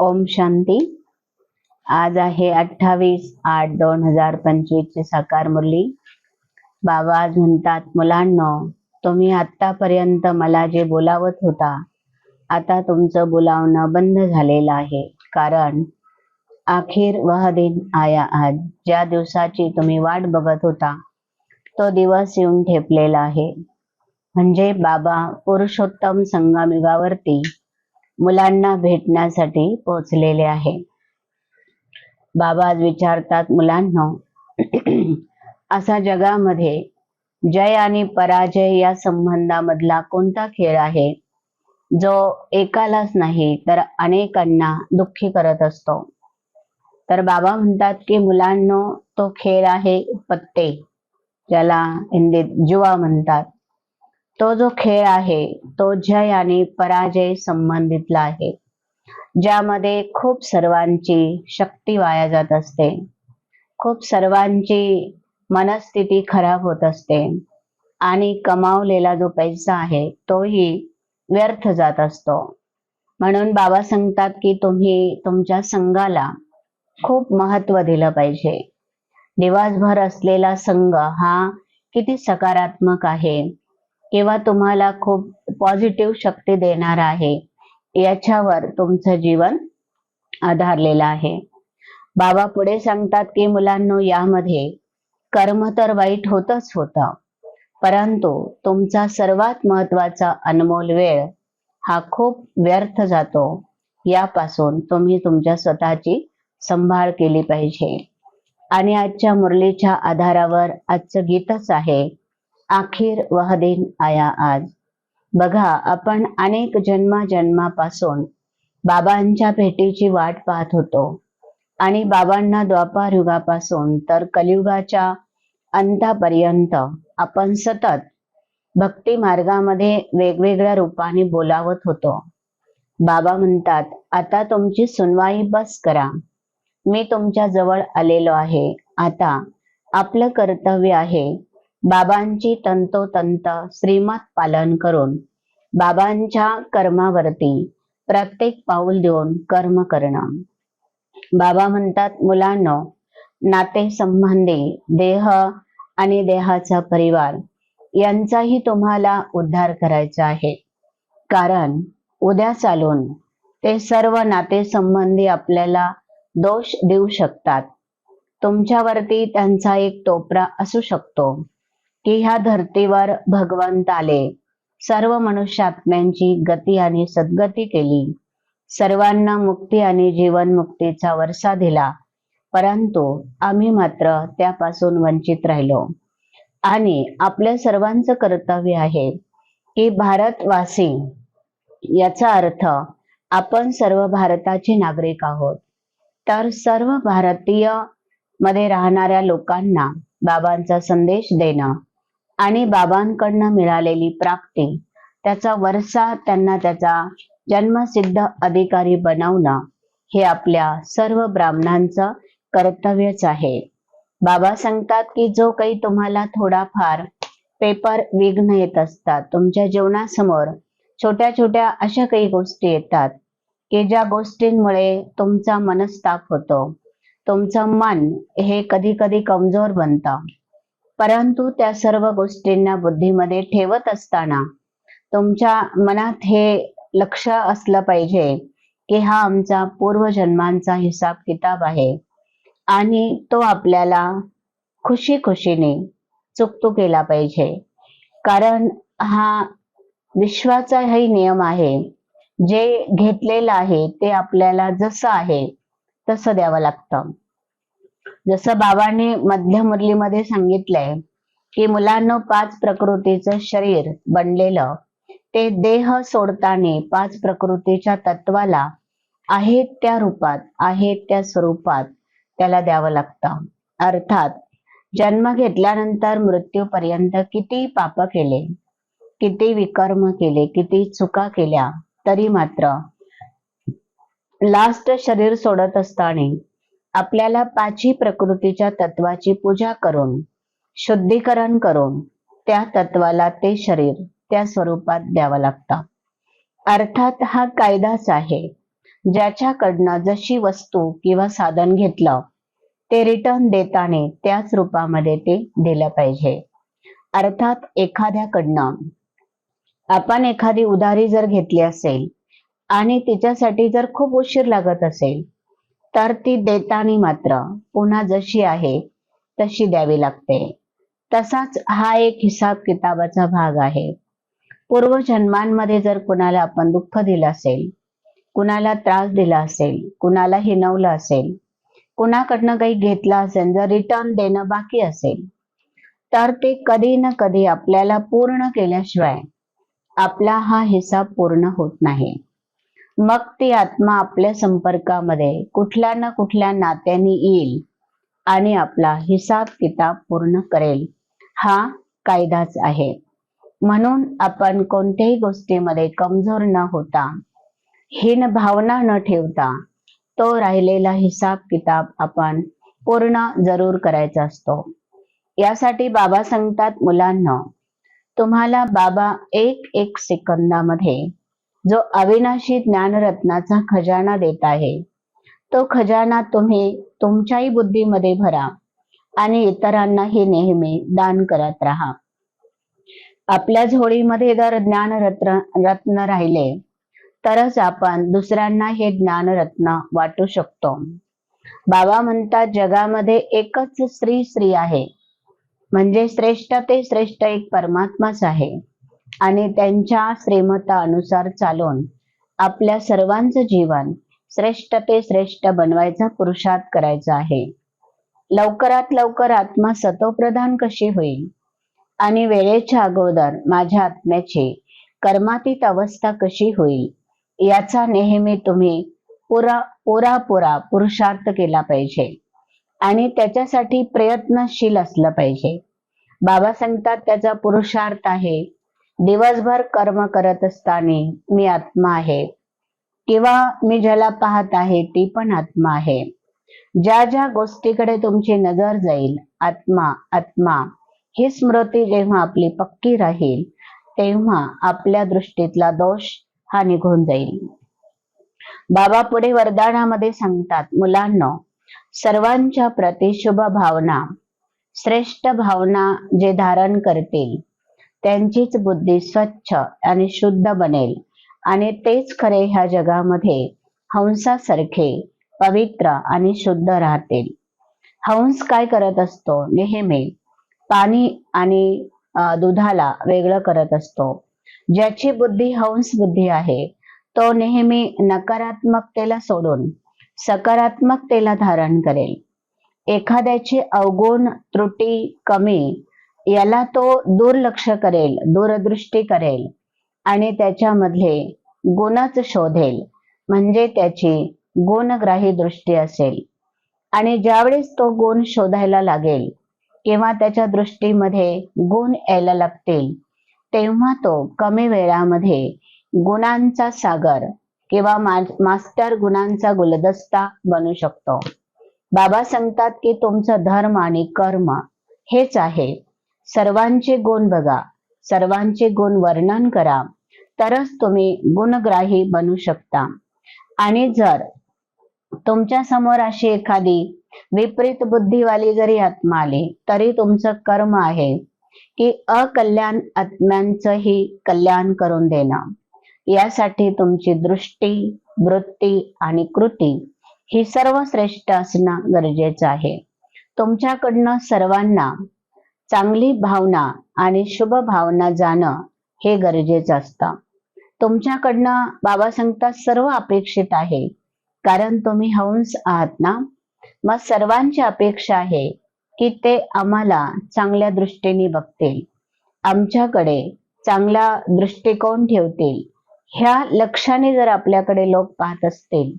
ओम शांती. आज आहे अठ्ठावीस आठ दोन हजार पंचवीस ची साकार मुरली. बाबा आज म्हणतात मुलांनो तुम्ही आतापर्यंत मला जे बोलावत होता आता तुमचं बोलावणं बंद झालेलं आहे. कारण अखेर वह दिन आया आज. ज्या दिवसाची तुम्ही वाट बघत होता तो दिवस येऊन ठेपलेला आहे. म्हणजे बाबा पुरुषोत्तम संगमयुगावरती मुलांना भेटण्यासाठी पोहोचलेले आहे. बाबा आज विचारतात मुलांना असा जगामध्ये जय आणि पराजय या संबंधामधला कोणता खेळ आहे? जो एकालाच नाही तर अनेकांना दुःखी करत असतो. तर बाबा म्हणतात की मुलांनो तो खेळ आहे पत्ते ज्याला हिंदीत जुवा म्हणतात. तो जो खेळ आहे तो जय आणि पराजय संबंधितला आहे ज्यामध्ये खूप सर्वांची शक्ती वाया जात असते. खूप सर्वांची मनस्थिती खराब होत असते आणि कमावलेला जो पैसा आहे तोही व्यर्थ जात असतो. म्हणून बाबा सांगतात की तुम्ही तुमच्या संघाला खूप महत्त्व दिलं पाहिजे. दिवसभर असलेला संघ हा किती सकारात्मक आहे किंवा तुम्हाला खूप पॉझिटिव्ह शक्ती देणार आहे. याच्यावर तुमचं जीवन आधारलेलं आहे. बाबा पुढे सांगतात की मुलांनो यामध्ये कर्म तर वाईट होतच होतं. परंतु तुमचा सर्वात महत्त्वाचा अनमोल वेळ हा खूप व्यर्थ जातो. यापासून तुम्ही तुमच्या स्वतःची संभाळ केली पाहिजे. आणि आजच्या मुरलीच्या आधारावर आजचं गीतच आहे आखिर वह दिन आया आज. बघा आपण अनेक जन्माजन्मापासून बाबांच्या भेटीची वाट पाहत होतो. आणि बाबांना द्वापार युगापासून तर कलियुगाच्या अंतापर्यंत आपण सतत भक्ती मार्गामध्ये वेगवेगळ्या रूपाने बोलावत होतो. बाबा म्हणतात आता तुमची सुनवाई बस करा. मी तुमच्या जवळ आलेलो आहे. आता आपलं कर्तव्य आहे बाबांची तंतोतंत श्रीमत पालन करून बाबांच्या कर्मावरती प्रत्येक पाऊल देऊन कर्म करणं. बाबा म्हणतात मुलांनो नाते संबंधी देह आणि देहाचा परिवार यांचाही तुम्हाला उद्धार करायचा आहे. कारण उद्या चालून ते सर्व नाते संबंधी आपल्याला दोष देऊ शकतात. तुमच्यावरती त्यांचा एक टोपरा असू शकतो. की ह्या धर्तीवर भगवंत आले. सर्व मनुष्यात्म्यांची गती आणि सद्गती केली. सर्वांना मुक्ती आणि जीवन मुक्तीचा वरसा दिला. परंतु आम्ही मात्र त्यापासून वंचित राहिलो. आणि आपल्या सर्वांचं कर्तव्य आहे की भारतवासी याचा अर्थ आपण सर्व भारताचे नागरिक आहोत. तर सर्व भारतीयमध्ये राहणाऱ्या लोकांना बाबांचा संदेश देणं आणि बाबांकडनं मिळालेली प्राप्ती. त्याचा वरसा त्यांना त्याचा जन्मसिद्ध अधिकारी बनवणं हे आपल्या सर्व ब्राह्मणांचं कर्तव्यच आहे. बाबा सांगतात की जो काही तुम्हाला थोडाफार पेपर विघ्न येत असतात तुमच्या जीवनासमोर छोट्या छोट्या अशा काही गोष्टी येतात की ज्या गोष्टींमुळे तुमचा मनस्ताप होतो. तुमचं मन हे कधी कधी कमजोर बनतं. परंतु त्या सर्व गोष्टींना बुद्धीमध्ये ठेवत असताना तुमच्या मनात हे लक्ष असलं पाहिजे की हा आमचा पूर्वजन्मांचा हिसाब किताब आहे. आणि तो आपल्याला खुशी खुशीने चुकतो केला पाहिजे. कारण हा विश्वाचाही नियम आहे. जे घेतलेलं आहे ते आपल्याला जसं आहे तसं द्यावं लागतं. जसं बाबांनी मध्य मुरलीमध्ये सांगितलंय की मुलांना पाच प्रकृतीचं शरीर बनलेलं ते देह सोडताना पाच प्रकृतीच्या तत्वाला आहे त्या रूपात आहे त्या स्वरूपात त्याला द्यावं लागतं. अर्थात जन्म घेतल्यानंतर मृत्यूपर्यंत किती पाप केले किती विकर्म केले किती चुका केल्या तरी मात्र लास्ट शरीर सोडत असताना आपल्याला पाची प्रकृतीच्या तत्वाची पूजा करून शुद्धीकरण करून त्या तत्वाला ते शरीर त्या स्वरूपात द्यावं लागतं. अर्थात हा कायदाच आहे ज्याच्याकडनं जशी वस्तू किंवा साधन घेतलं ते रिटर्न देताने त्याच रूपामध्ये ते दिलं पाहिजे. अर्थात एखाद्याकडनं आपण एखादी उधारी जर घेतली असेल आणि तिच्यासाठी जर खूप उशीर लागत असेल तर ती देताना मात्र पुन्हा जशी आहे तशी द्यावी लागते. तसाच हा एक हिसाब किताबाचा भाग आहे. पूर्वजन्मांमध्ये जर कुणाला आपण दुःख दिलं असेल कुणाला त्रास दिला असेल कुणाला हिनवलं असेल कुणाकडनं काही घेतलं असेल जर रिटर्न देणं बाकी असेल तर ते कधी ना कधी आपल्याला पूर्ण केल्याशिवाय आपला हा हिसाब पूर्ण होत नाही. मग ती आत्मा आपल्या संपर्कामध्ये कुठल्या ना कुठल्या नात्याने येईल आणि आपला हिसाब किताब पूर्ण करेल. हा कायदाच आहे. म्हणून आपण कोणत्याही गोष्टीमध्ये कमजोर न होता हीन भावना न ठेवता तो राहिलेला हिसाब किताब आपण पूर्ण जरूर करायचा असतो. यासाठी बाबा सांगतात मुलांना तुम्हाला बाबा एक एक सेकंदामध्ये जो अविनाशी ज्ञानरत्नाचा खजाना देत आहे. तो खजाना तुम्ही तुमच्याही बुद्धीमध्ये भरा आणि इतरांनाही नेहमी दान करत राहा. आपल्या झोळीमध्ये जर ज्ञानरत्न रत्न राहिले तरच आपण दुसऱ्यांना हे ज्ञानरत्न वाटू शकतो. बाबा म्हणतात जगामध्ये एकच स्त्री स्त्री आहे. म्हणजे श्रेष्ठ ते श्रेष्ठ एक परमात्माच आहे. आणि त्यांच्या श्रीमतानुसार चालून आपल्या सर्वांचं जीवन श्रेष्ठ ते श्रेष्ठ बनवायचा पुरुषार्थ करायचा आहे. लवकरात लवकर आत्मा सतोप्रधान कशी होईल? आणि वेळेच्या अगोदर माझ्या आत्म्याची कर्मातीत अवस्था कशी होईल? याचा नेहमी तुम्ही पुरा पुरा पुरा पुरुषार्थ केला पाहिजे. आणि त्याच्यासाठी प्रयत्नशील असलं पाहिजे. बाबा सांगतात त्याचा पुरुषार्थ आहे दिवसभर कर्म करत असताना मी आत्मा आहे. किंवा मी ज्याला पाहत आहे ती पण आत्मा आहे. ज्या ज्या गोष्टीकडे तुमची नजर जाईल आत्मा आत्मा ही स्मृती जेव्हा आपली पक्की राहील तेव्हा आपल्या दृष्टीतला दोष हा निघून जाईल. बाबा पुढे वरदानामध्ये सांगतात मुलांना सर्वांच्या प्रतिशुभ भावना श्रेष्ठ भावना जे धारण करतील त्यांचीच बुद्धी स्वच्छ आणि शुद्ध बनेल. आणि तेच खरे ह्या जगामध्ये हंसासारखे पवित्र आणि शुद्ध राहतील. हंस काय करत असतो? नेहमी पाणी आणि दुधाला वेगळं करत असतो. ज्याची बुद्धी हंस बुद्धी आहे तो नेहमी नकारात्मकतेला सोडून सकारात्मकतेला धारण करेल. एखाद्याची अवगुण त्रुटी कमी याला तो दुर्लक्ष करेल दूरदृष्टी करेल आणि त्याच्यामधले गुणच शोधेल. म्हणजे त्याची गुणग्राही दृष्टी असेल. आणि ज्यावेळेस तो गुण शोधायला लागेल किंवा त्याच्या दृष्टीमध्ये गुण यायला लागतील तेव्हा तो कमी वेळामध्ये गुणांचा सागर किंवा मास्टर गुणांचा गुलदस्ता बनू शकतो. बाबा सांगतात की तुमचं धर्म आणि कर्म हेच आहे. सर्वांचे गुण बघा सर्वांचे गुण वर्णन करा तरच तुम्ही गुणग्राही बनू शकता. आणि जर तुमच्यासमोर अशी एखादी विपरीत बुद्धीवाली जरी आत्मा आली तरी तुमचं कर्म आहे की अकल्याण आत्म्यांचंही कल्याण करून देणं. यासाठी तुमची दृष्टी वृत्ती आणि कृती ही सर्व श्रेष्ठ असणं गरजेचं आहे. तुमच्याकडनं सर्वांना चांगली भावना आणि शुभ भावना जाणं हे गरजेचं असतं. तुमच्याकडनं बाबा सांगतात सर्व अपेक्षित आहे कारण तुम्ही हंस आहात ना? मग सर्वांची अपेक्षा आहे की ते आम्हाला चांगल्या दृष्टीने बघतील आमच्याकडे चांगला दृष्टिकोन ठेवतील. ह्या लक्षाने जर आपल्याकडे लोक पाहत असतील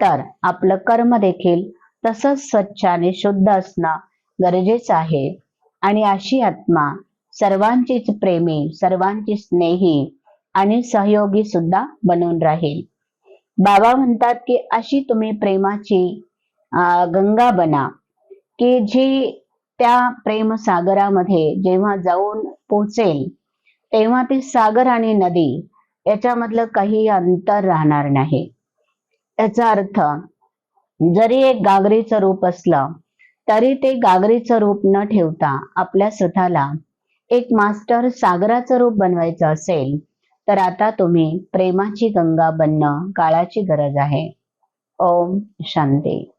तर आपलं कर्म देखील तसंच स्वच्छ आणि शुद्ध असणं गरजेचं आहे. आणि अशी आत्मा सर्वांचीच प्रेमी सर्वांची स्नेही आणि सहयोगी सुद्धा बनून राहील. बाबा म्हणतात की अशी तुम्ही प्रेमाची गंगा बना की जी त्या प्रेम सागरामध्ये जेव्हा जाऊन पोचेल तेव्हा ते सागर आणि नदी याच्यामधलं काही अंतर राहणार नाही. याचा अर्थ जरी एक गागरीचं रूप असलं तरी ते गागरीचं रूप न ठेवता आपल्या स्वतःला एक मास्टर सागराचं रूप बनवायचं असेल तर आता तुम्ही प्रेमाची गंगा बनणं काळाची गरज आहे. ओम शांती.